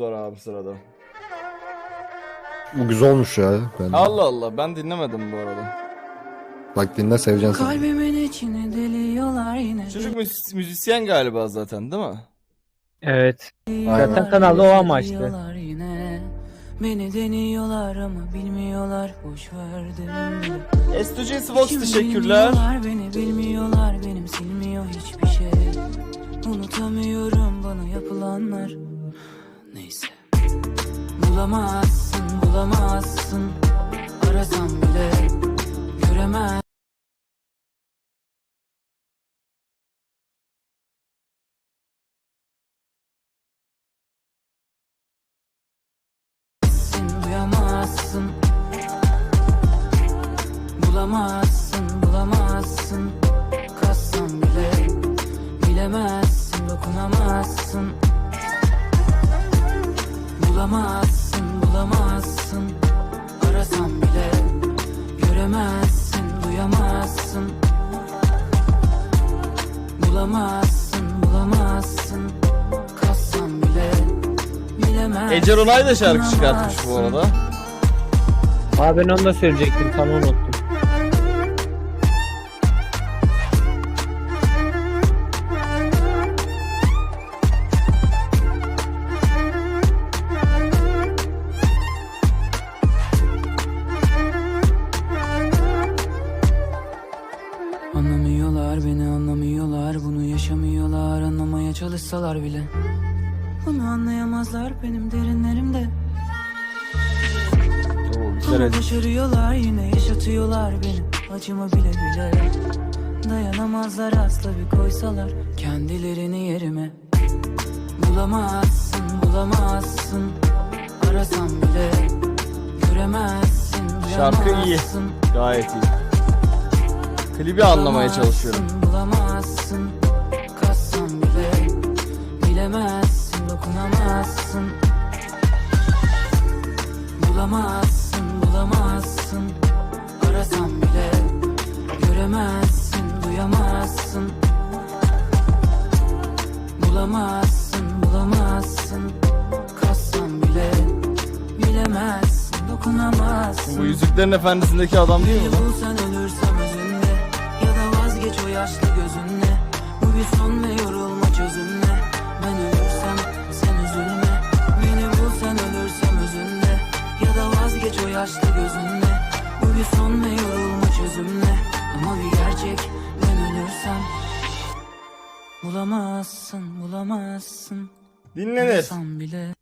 var abi sırada. Bu güzel olmuş ya. Ben... Allah Allah ben dinlemedim bu arada. Bak dinle seveceksin sen. Kalbimin içine deliyorlar yine. Çocuk müzis- müzisyen galiba zaten değil mi? Evet. Aynen. Zaten kanalı o. Deliyorlar yine. Beni deniyorlar ama bilmiyorlar boş verdim bile. S2G Svox Kim teşekkürler. Beni bilmiyorlar benim silmiyor hiçbir şey Unutamıyorum bana yapılanlar Bulamazsın bulamazsın. Arasam bile Göremez. Bulamazsın, bulamazsın. Kassan bile Bilemezsin, dokunamazsın. Bulamazsın, bulamazsın Arasan bile Göremezsin, duyamazsın Bulamazsın, bulamazsın Kassan bile Bilemezsin Ece Ronay da şarkı çıkartmış bu arada. Abi ben onu da söyleyecektim sana unuttum. Bunu yaşamıyorlar anlamaya çalışsalar bile Bunu anlayamazlar benim derinlerimde Oo, güzel Ama edit. başarıyorlar yine yaşatıyorlar beni acımı bile bile Dayanamazlar asla bir koysalar kendilerini yerime Bulamazsın bulamazsın arasan bile Göremezsin Şarkı iyi. duyamazsın. Gayet iyi. Klibi anlamaya çalışıyorum. Bulamazsın, bile Bilemezsin, dokunamazsın. Bulamazsın, bulamazsın. Arasan bile Göremezsin, duyamazsın. Bulamazsın, bulamazsın. Kassan bile Bilemezsin, dokunamazsın. Bu Yüzüklerin Efendisi'ndeki adam değil mi bulsan ölürsem özünle Ya da vazgeç o yaşlı gözünle. Bu bir son ve yorulma çözümle yaşlı gözünle Bu bir son ve yorulma çözümle. Ama bir gerçek ben ölürsem Bulamazsın bulamazsın. Dinlenir. Bile